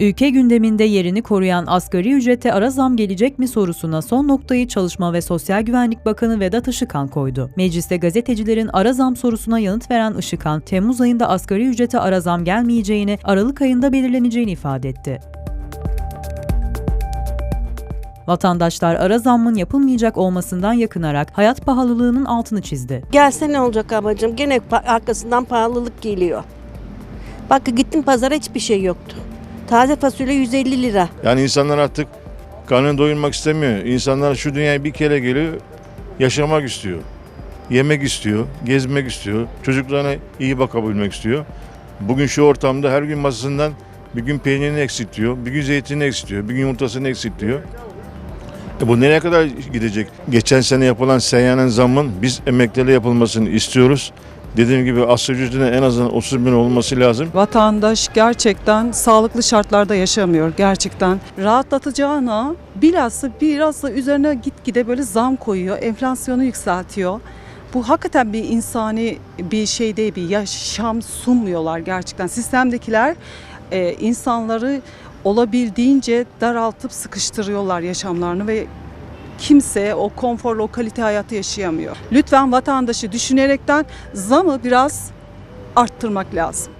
Ülke gündeminde yerini koruyan asgari ücrete ara zam gelecek mi sorusuna son noktayı Çalışma ve Sosyal Güvenlik Bakanı Vedat Işıkhan koydu. Mecliste gazetecilerin ara zam sorusuna yanıt veren Işıkhan, Temmuz ayında asgari ücrete ara zam gelmeyeceğini, Aralık ayında belirleneceğini ifade etti. Vatandaşlar ara zammın yapılmayacak olmasından yakınarak hayat pahalılığının altını çizdi. Gelse ne olacak ablacığım? Gene arkasından pahalılık geliyor. Bak gittim pazara hiçbir şey yoktu. Taze fasulye 150 lira. Yani insanlar artık karnını doyurmak istemiyor. İnsanlar şu dünyaya bir kere geliyor, yaşamak istiyor. Yemek istiyor, gezmek istiyor, çocuklarına iyi bakabilmek istiyor. Bugün şu ortamda her gün masasından bir gün peynirini eksiltiyor, bir gün zeytinini eksiltiyor, bir gün yumurtasını eksiltiyor. E bu nereye kadar gidecek? Geçen sene yapılan seyyanen zammın biz emeklilere yapılmasını istiyoruz. Dediğim gibi asgari ücretin en azından 30 bin olması lazım. Vatandaş gerçekten sağlıklı şartlarda yaşamıyor gerçekten. Rahatlatacağına bilhassa biraz da üzerine gitgide böyle zam koyuyor, enflasyonu yükseltiyor. Bu hakikaten bir insani bir şey değil, bir yaşam sunmuyorlar gerçekten. Sistemdekiler e, insanları olabildiğince daraltıp sıkıştırıyorlar yaşamlarını ve kimse o konforlu, o kalite hayatı yaşayamıyor. Lütfen vatandaşı düşünerekten zamı biraz arttırmak lazım.